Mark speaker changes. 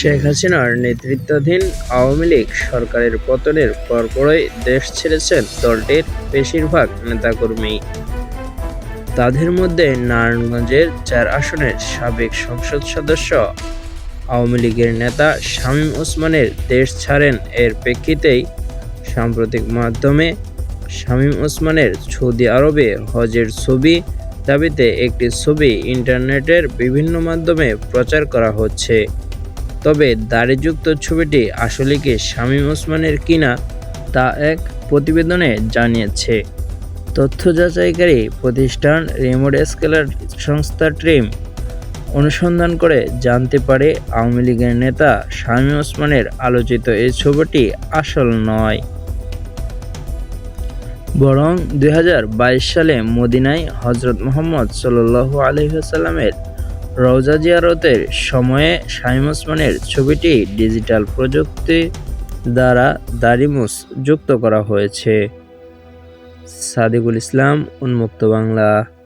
Speaker 1: শেখ হাসিনার নেতৃত্বাধীন আওয়ামী লীগ সরকারের পতনের পরপরই দেশ ছেড়েছেন দলটির বেশিরভাগ নেতাকর্মী। তাদের মধ্যে নারায়ণগঞ্জের চার আসনের সাবেক সংসদ সদস্য, আওয়ামী লীগের নেতা শামীম ওসমানের দেশ ছাড়েন। এর প্রেক্ষিতেই সাম্প্রতিক মাধ্যমে শামীম ওসমানের সৌদি আরবে হজের ছবি দাবিতে একটি ছবি ইন্টারনেটের বিভিন্ন মাধ্যমে প্রচার করা হচ্ছে। তবে দাড়িযুক্ত ছবিটি আসলে কি শামীম ওসমানের কিনা তা এক প্রতিবেদনে জানিয়েছে। তথ্য যাচাইকারী প্রতিষ্ঠান রিমোট স্কেলার সংস্থা ট্রিম অনুসন্ধান করে জানতে পারে আওয়ামী লীগের নেতা শামীম ওসমানের আলোচিত এই ছবিটি আসল নয়। বরং দুই হাজার বাইশ সালে মদিনায় হজরত মোহাম্মদ সাল্লু আলহিহাসাল্লামের রওজা জিয়ারতের সময়ে শামীম ওসমানের ছবিটি ডিজিটাল প্রযুক্তি দ্বারা দারিমুস যুক্ত করা হয়েছে। সাদিকুল ইসলাম, উন্মুক্ত বাংলা।